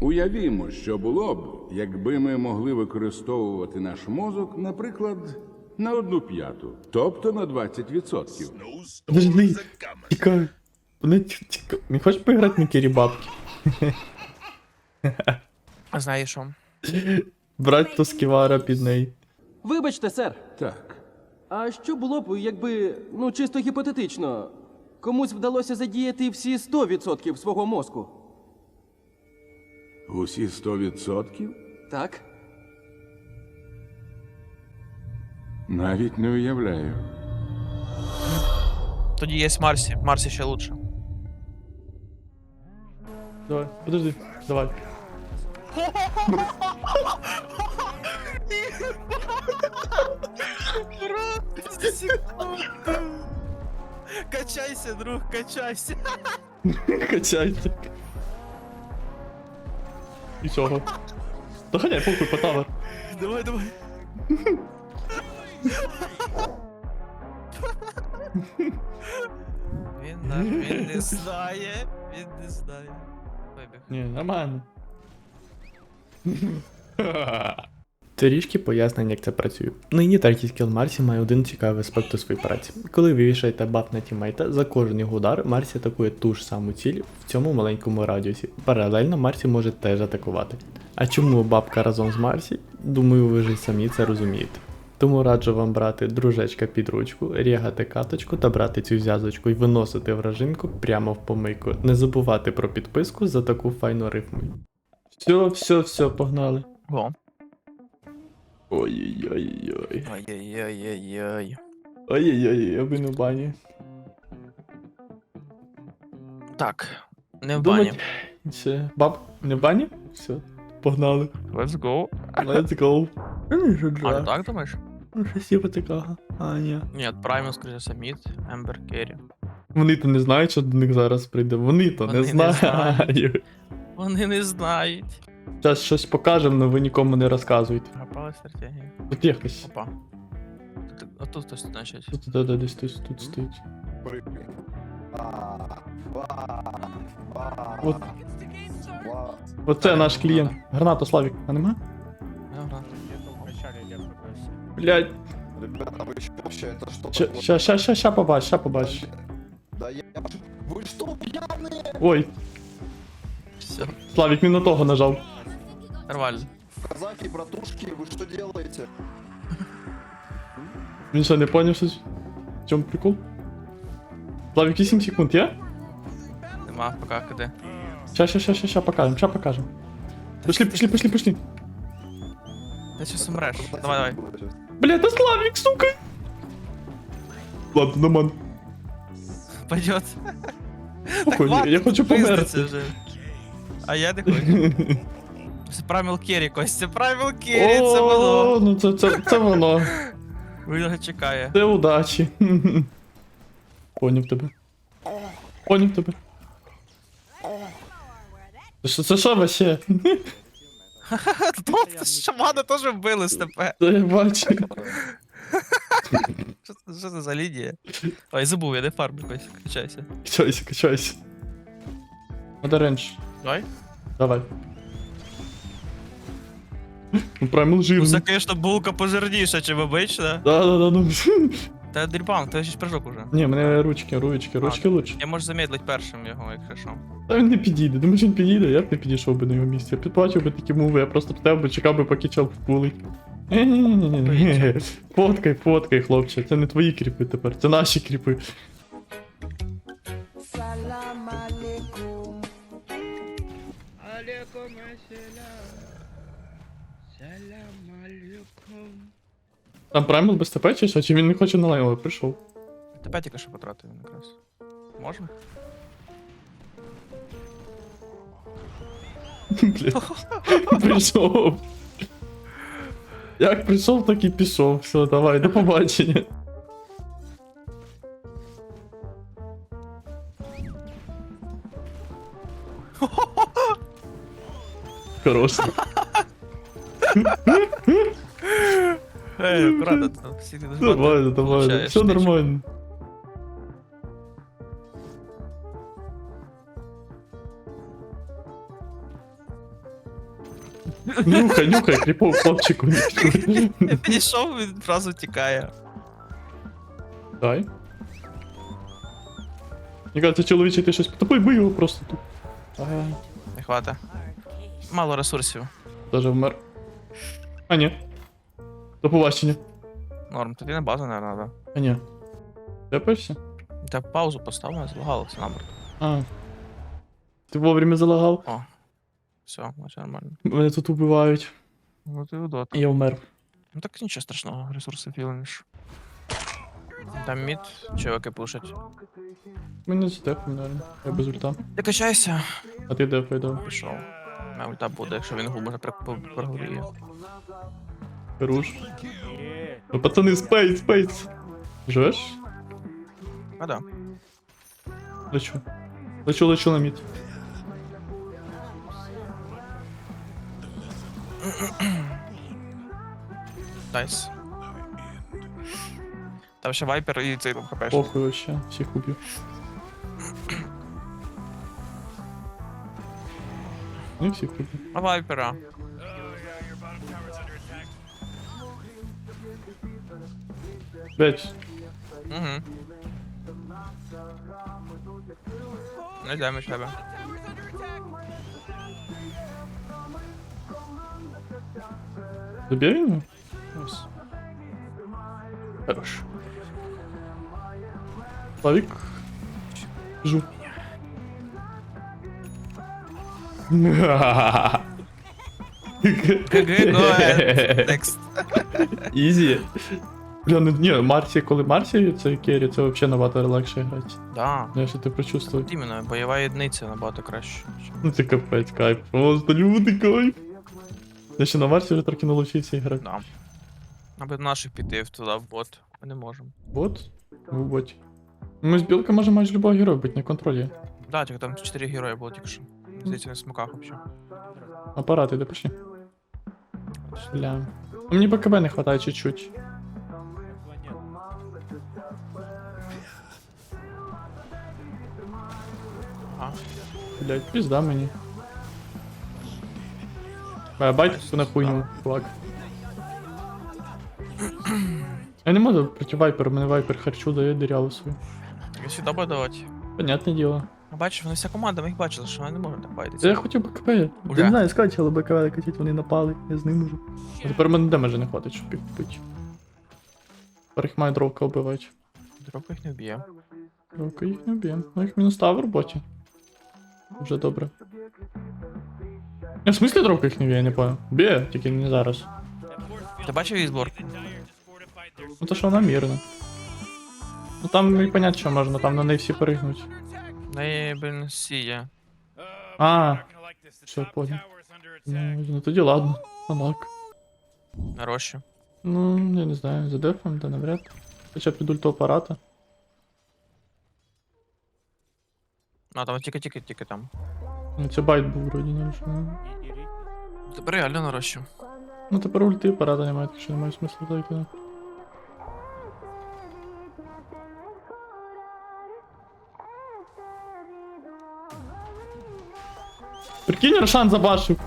Уявімо, що було б, якби ми могли використовувати наш мозок, наприклад, на одну п'яту, тобто на 20%. Подожди, тікай. Не хочеш поіграти на кірі бабки? А знаєш що? Брать то сківара під неї. Вибачте, сер. Так. А що було б, якби, ну чисто гіпотетично, комусь вдалося задіяти всі 100% свого мозку? Усі 100%? Так? Навіть не уявляю. Тоді є Марсі. Марсі ще лучше. Давай, подожди, давай. Качайся, друг, качайся. Качайся. І чого? Доганяй, похуй по тавер. Давай, давай. Він, на- він не знає, він не знає. Вибіг. Ні, нормально. Трішки пояснень, як це працює. Нині третій скіл Марсі має один цікавий аспект у своїй праці. Коли ви вішаєте баф на тімейта, за кожен його удар Марсі атакує ту ж саму ціль в цьому маленькому радіусі. Паралельно Марсі може теж атакувати. А чому бабка разом з Марсі? Думаю, ви ж самі це розумієте. Тому раджу вам брати дружечка під ручку, рягати каточку та брати цю зв'язочку і виносити вражинку прямо в помийку. Не забувати про підписку за таку файну рифму. Все, все, все, погнали. Во. Ой-ой-ой-ой. Ой-ой-ой-ой-ой. Ой-ой-ой, я би не в бані. Так, не в бані. Думать, Ще. Баб, не в бані? Все, погнали. Let's go. Let's go. А, ти так думаєш? Ну, щось типу такого. А, ні. Ні, Праймус, скоріше, Саміт, Ембер Керрі. Вони то не знають, що до них зараз прийде. Вони то Вони не не знають. знають. Вони не знають. Зараз щось покажемо, але ви нікому не розказуйте. Пропали стратегії. Тут є хтось. Опа. Тут, а тут хтось значить. Тут, да, да, десь тут, тут стоїть. От. Оце наш клієнт. Граната Славік, а нема? Ага. Блять, Ребята, вы что вообще, это что ща, такое? ща, ща, ща, ща побач, ща побач. Да я... Вы что, пьяные? Ой, Все, Славік, не на того нажав. нормально. Казаки, братушки, вы что делаете? Він що, не поняв щось? В чому прикол? Славік, 8 секунд, є? Нема, пока куди. Ща, ща, ща, ща, ща покажем, ща покажем. Пішли, пішли, пішли, пішли. Ти щас умреш. Давай, давай. Бля, да Славік, сука! Ладно, нормально. Пойдет. Похуй, я, я хочу померти. вже. А я не хочу. Це Праміл Керрі, Костя, Праміл Керрі, це О, воно. ну це, це, це воно. Він його чекає. Це удачі. Поняв тебе. Поняв тебе. Це що, це що вообще? Тут шамана теж вбили з тебе. Це я бачу. Що це- Що це за лінія? Ой, забув, я не фармлю, Костя, качайся. Качайся, качайся. Надо. Давай. Давай. Ну, прям Ну, жирний. це, звісно, булка пожирніша, ніж обично. Да, да, да, ну. Та дрібан, ти ж прыжок уже. Ні, мене ручки, ручки, ручки лучше. Я можу замедлить першим його, якщо що. Та він не підійде. Думаєш, він підійде, я б не підійшов би на його місці. Я підплачив би такі муви, я просто б тебе би чекав би, поки чел вкулить. Ні-ні-ні. Фоткай, фоткай, хлопче. Це не твої кріпи тепер, це наші кріпи. Там Праймал без ТП чи що? Чи він не хоче на лайнова прийшов? Тебе тільки що потратив він якраз. Можна? Блін. Прийшов. Як прийшов, так і пішов. Все, давай, до побачення. Хорош. Ей, аккуратно, там всі не Нормально, нормально. Все нормально. Нюхай, нюхай, кріпов хлопчику. Я підійшов, він одразу тікає. Дай. Мені кажется, чоловіче, ти щось потопи, бий його просто тут. Ага. Не хвата. Мало ресурсів. Даже вмер. А ні. До побачення. Норм, тоді на базу, не треба. А ні. Тепешся? Та паузу поставив, злагалося набор. А. Ти вовремя залагав. О. Все, наче нормально. Мене тут убивають. Ну ти удот. Я вмер. Ну так нічого страшного, ресурси філиш. Там мід, чуваки пушать. Мене здефав, наверное. Я без ульта. Ти качайся. А ти де пойдав? Пішов. На ульта буде, якщо він губ може прогоріє. Хорош. Ну, пацани, спейс, спейс. Живеш? А да. Лечу. Лечу, лечу на мід. Найс. Там ще вайпер і цей там хпш. Похуй вообще, всіх уб'ю. Ну і всіх уб'ю. А вайпера. Блять, Угу. Не йдемо тебе. доб'є його? Ось. Хорош. Славік. Жу. GG, go ahead. Next. Ізі. Бля, ну ні, Марсі, коли Марсі це керрі, це взагалі набагато легше грати. Да. Я що ти прочувствую. Іменно, бойова єдиниця набагато краще. Ну це капець, кайф. Просто люди кайф. Я ще на Марсі вже трохи налучився грати. Да. Аби наших піти в туди в бот. Ми не можемо. Бот? Ну, бот. Ми з білка можемо майже любого героя бути на контролі. Да, тільки там 4 герої було тільки що. Здається, на смоках взагалі. Апарат, іде пошли. Бля. Ну, мені БКБ не хватає чуть-чуть. Ага. Блять, пізда мені. Бля, байт на хуйню, флаг. Я не можу проти вайпера, мене вайпер харчу дає диряву свою. Я сюди буде давати. Понятне діло. Ну, Бачиш, вони вся команда, ми їх бачили, що вони не можуть так байтися. я хотів БКБ. Я Уже? не знаю, скачали БКБ катіть, вони напали, я з ним можу. А тепер мене демеджа не хватить, щоб. Тепер їх має дровка вбивати. Дробка їх не вб'є. Дровка їх не б'є. Ну їх мінус став в роботі. Вже добре. Я в смислі дровка їх не б'є, я не понял. Б'є, тільки не зараз. Ти бачив її зборку? Ну то що вона мірна. Ну там і понять, що можна, там на неї всі перегнуть. В неї, блін, сіє. А, все, понял. Ну, ну тоді ладно. Алак. На рощу. Ну, я не знаю, за дефом, да навряд. Хоча б під ульту апарата. Ну, там тільки-тільки-тільки там. Ну, це байт був вроді не вже. Тепер реально на рощу. Ну тепер ульти апарата немає, так що немає смислу закинути. Прикинь, Рошан забашив.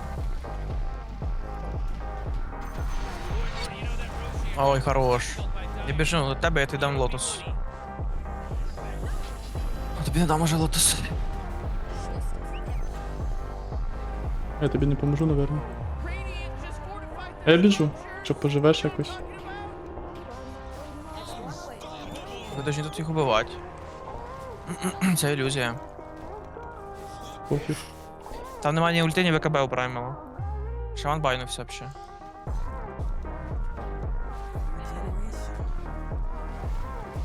Ой, хорош. Я біжу до тебе, я тобі дам лотос. Тобі не дам уже лотос. Я тобі не поможу, наверное. Я біжу, щоб поживеш якось. Ви повинні тут їх убивати. Це ілюзія. Пофіг. Там немає ні ульти, ні ВКБ у Праймала. Шаман байнувся вообще.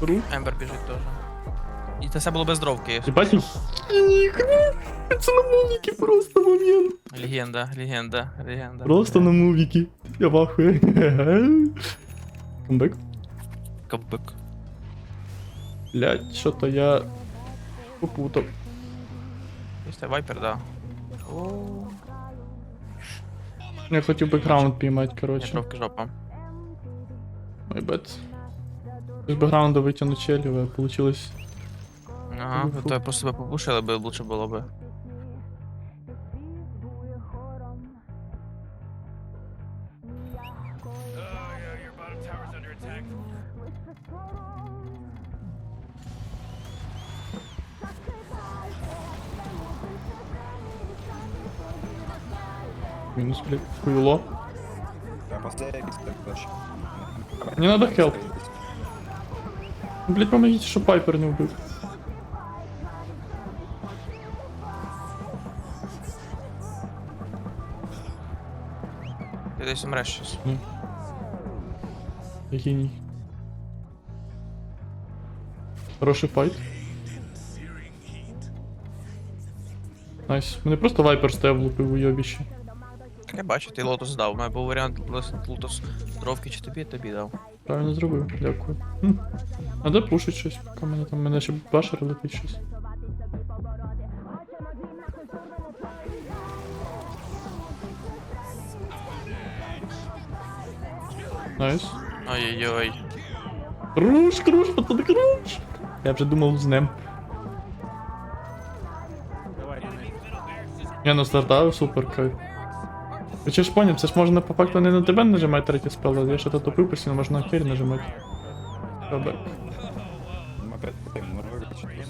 Ру. Ембер біжить теж. І це все було без дровки. Ніхрена. Це на мувіки просто момент. Легенда, легенда, легенда. Просто на мувіки. Я в ахуї. Камбек. Кабик. Блять, що-то я попутав. Є вайпер, да. Я хотів бекграунд піймати, Я коротше. жопа. Бет. Из бэкграунда вытяну челюва, получилось... Ага, ну, то я просто бы попушил, бы лучше было бы. Минус, блядь, хуйло. Не надо хелп. Блять, помогите, щоб Пайпер не вбив. Ти десь умреш щас. Я геній. Хороший файт. Найс. Мене просто вайпер стояв лупив у йобіще. Я бачу, ти лотос дав. У мене був варіант лотос дровки чи тобі, тобі дав. Правильно зробив, дякую. Хм. А де пушить щось, поки мене там мене ще башер летить щось. Найс. Ой-ой-ой. Круш, круш, пацани, круш! Я вже думав з ним. Я на стартаю, супер кайф. Хоча ж поняв, це ж можна по факту не на тебе нажимати третій спел, а я ще тут тупив постійно, можна на хері нажимати. Добре. Мы опять мы выключили.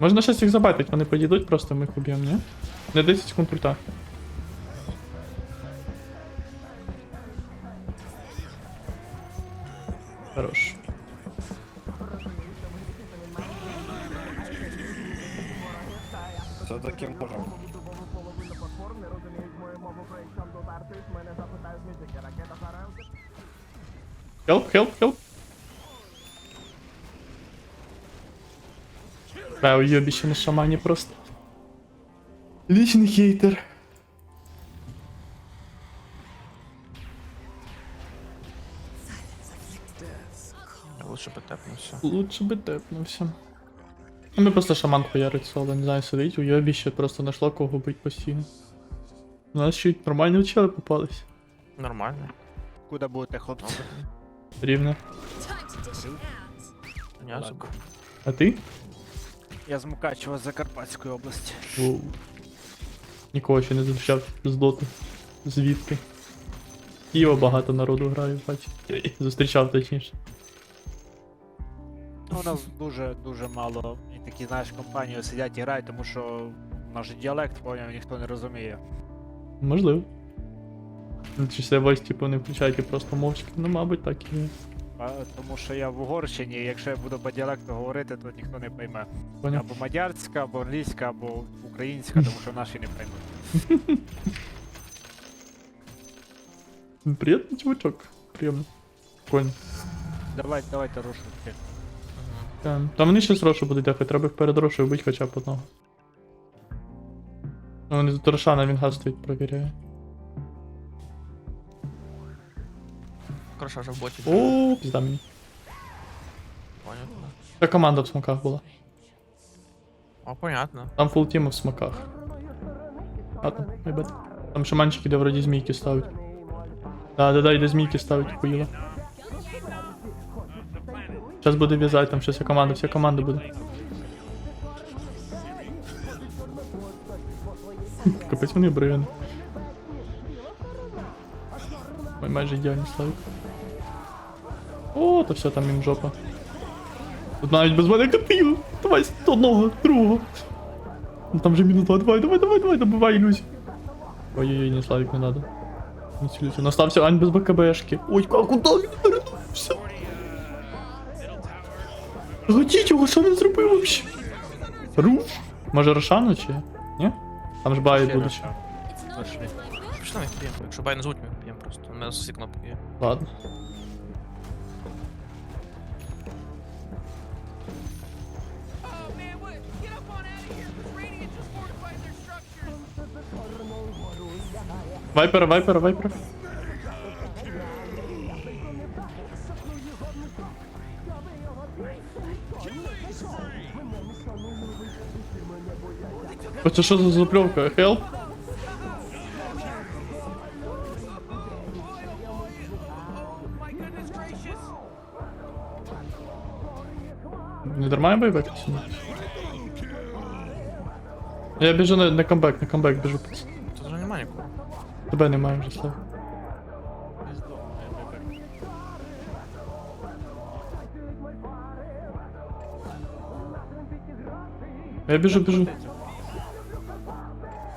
Можна щось їх забайтить, вони підійдуть, просто ми їх уб'ємо, ні? Не 10 секунд ульта. Хорош. Все-таки можем. Хелп, хелп, хелп. Да, уебище на шамане просто. Личный хейтер. Я лучше би тепнувся. Лучше бы тэпнулся. Ну, ми просто шаман хуярить соло, не знаю, сидить, уебище просто нашло кого бить постійно. У нас ще й нормальні чели попались. Нормально. Куди будете, хлопці? Рівно. Забув. А ти? Я з Мукачева Закарпатської області. Воу. Нікого ще не зустрічав з доту. Звідки? Києва багато народу грає, бач. Зустрічав точніше. Ну, у нас дуже дуже мало і такі, знаєш, компанії сидять і грають, тому що наш діалект, поняв, ніхто не розуміє. Можливо. Ну, Чи все вось, типу, не включають і просто мовчки. Ну, мабуть, так і є. А, тому що я в Угорщині, і якщо я буду по діалекту говорити, то ніхто не пойме. Поняв. Або мадярська, або англійська, або українська, тому що наші не поймуть. Приємний чувачок. Приємно. Прикольно. Давай, давайте рушити. Там, там вони ще з Рошу будуть дефати, треба їх перед Рошою вбити хоча б одного. Ну, вони тут Рошана він газ стоїть, провіряє. Хорошо, вже в боті. О, пізда мені. Понятно. Та команда в смоках була. О, понятно. Там фул тім в смоках. А там, ребят. Там шаманчик іде вроді змійки ставить. Да, да, да, іде змійки ставить, хуїла. Зараз буде в'язати, там ще вся команда, вся команда буде. Капець вони бригани. Ой, майже ідеально ставить. О, то все, там їм жопа. Тут навіть без мене катило. Давай одного, другого. Ну там же минута, давай, давай, давай, давай, добивай ілюзію. Ой-ой-ой, не Славік, не надо. Не цю ілюзію. Настався Ань без БКБшки. Ой, как он так вернувся. Годіть його, що він зробив вообще? Руф? Може Рошану чи? Ні? Там ж баї Ще будуть. Роша. Пішли ми їх. Якщо бай назвуть, ми їх б'ємо просто. У мене всі кнопки є. Ладно. Вайпера, вайпера, вайпера. Оце що за запльовка? Хелп? Не дарма я байбек? Я біжу на, на камбек, на камбек біжу. Нікого. Тебе немає вже слова. Я біжу, біжу.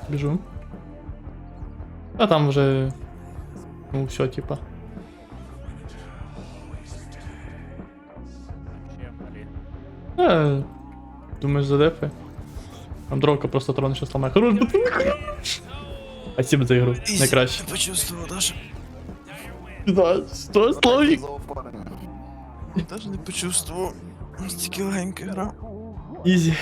Біжу. А там вже... Ну все, типа. Э, е, за задефи? Там дрока просто трон ще сломає. Хорош, бо ти не хорош! Спасибо за ігру. Найкраще. почувствовал даже, Да, сто словік. даже не почувствовал. Стики легенька гра. Ізі.